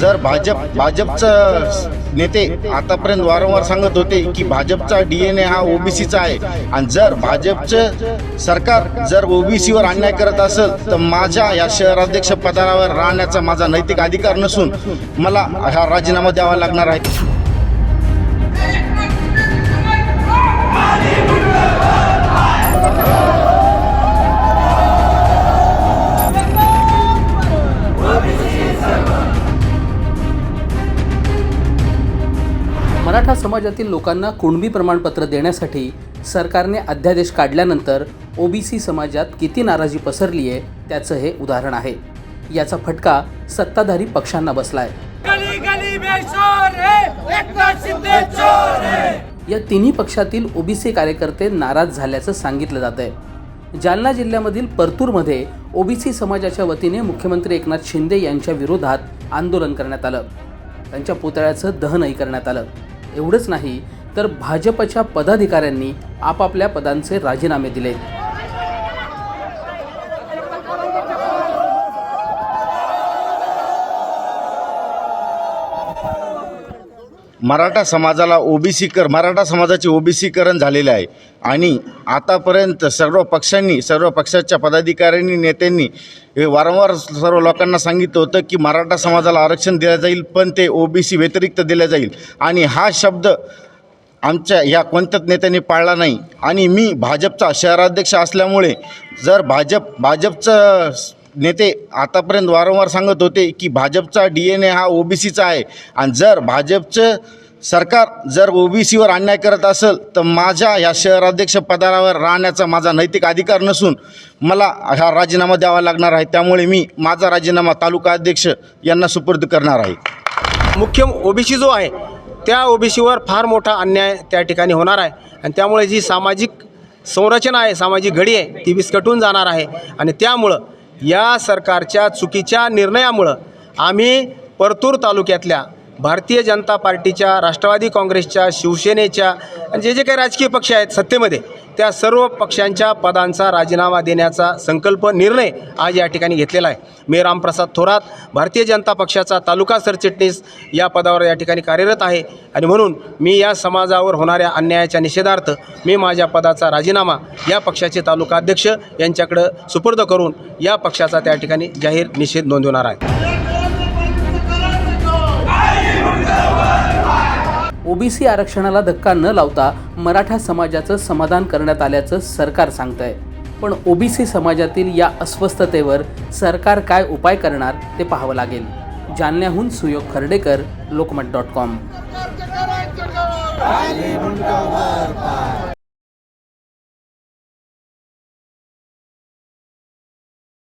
जर भाजप भाजपचं नेते आतापर्यंत वारंवार सांगत होते की भाजपचा डीएनए हा ओबीसीचा आहे. आणि जर भाजपचं सरकार जर ओबीसीवर अन्याय करत असेल तर माझ्या या शहराध्यक्ष पदावर राहण्याचा माझा नैतिक अधिकार नसून मला हा राजीनामा द्यावा लागणार आहे. मराठा समाजातील लोकांना कुणबी प्रमाणपत्र देण्यासाठी सरकारने अध्यादेश काढल्यानंतर ओबीसी समाजात किती नाराजी पसरली आहे त्याचं हे उदाहरण आहे. याचा फटका सत्ताधारी पक्षांना बसलाय. है है। या तिन्ही पक्षातील ओबीसी कार्यकर्ते नाराज झाल्याचं सांगितलं जात आहे. जालना जिल्ह्यामधील परतूरमध्ये ओबीसी समाजाच्या वतीने मुख्यमंत्री एकनाथ शिंदे यांच्या विरोधात आंदोलन करण्यात आलं. त्यांच्या पुतळ्याचं दहनही करण्यात आलं. एवढंच नाही तर भाजपच्या पदाधिकाऱ्यांनी आपापल्या पदांचे राजीनामे दिले मराठा समाजाला ओबीसी कर मराठा समाजाचे ओबीसीकरण झालेले आहे. आणि आतापर्यंत सर्व पक्षांनी सर्व पक्षाच्या पदाधिकाऱ्यांनी नेत्यांनी हे वारंवार सर्व लोकांना सांगितलं होतं की मराठा समाजाला आरक्षण दिलं जाईल पण ते ओबीसी व्यतिरिक्त दिलं जाईल. आणि हा शब्द आमच्या ह्या कोणत्याच नेत्याने पाळला नाही. आणि मी भाजपचा शहराध्यक्ष असल्यामुळे जर भाजप भाजपचं नेते आतापर्यंत वारंवार सांगत होते की भाजपचा डी एन ए हा ओबीसीचा आहे. आणि जर भाजपचं सरकार जर ओबीसीवर अन्याय करत असेल तर माझ्या ह्या शहराध्यक्ष पदावर राहण्याचा माझा नैतिक अधिकार नसून मला हा राजीनामा द्यावा लागणार आहे. त्यामुळे मी माझा राजीनामा तालुका अध्यक्ष यांना सुपूर्द करणार आहे. मुख्य ओबीसी जो आहे त्या ओबीसीवर फार मोठा अन्याय त्या ठिकाणी होणार आहे. आणि त्यामुळे जी सामाजिक संरचना आहे सामाजिक घडी आहे ती विस्कटून जाणार आहे. आणि त्यामुळं या सरकारच्या चुकीच्या निर्णयामुळं आम्ही परतूर तालुक्यातल्या भारतीय जनता पार्टीच्या राष्ट्रवादी काँग्रेसच्या शिवसेनेच्या आणि जे जे काही राजकीय पक्ष आहेत सत्तेमध्ये त्या सर्व पक्षांच्या पदांचा राजीनामा देण्याचा संकल्प निर्णय आज या ठिकाणी घेतलेला आहे. मी रामप्रसाद थोरात भारतीय जनता पक्षाचा तालुका सरचिटणीस या पदावर या ठिकाणी कार्यरत आहे आणि म्हणून मी या समाजावर होणाऱ्या अन्यायाच्या निषेधार्थ मी माझ्या पदाचा राजीनामा या पक्षाचे तालुका अध्यक्ष यांच्याकडं सुपूर्द करून या पक्षाचा त्या ठिकाणी जाहीर निषेध नोंदवणार आहे. ओबीसी आरक्षणाला धक्का न लावता मराठा समाजाचं समाधान करण्यात आल्याचं सरकार सांगतंय पण ओबीसी समाजातील या अस्वस्थतेवर सरकार काय उपाय करणार ते पाहावं लागेल जालन्याहून सुयोग खर्डेकर लोकमत डॉट कॉम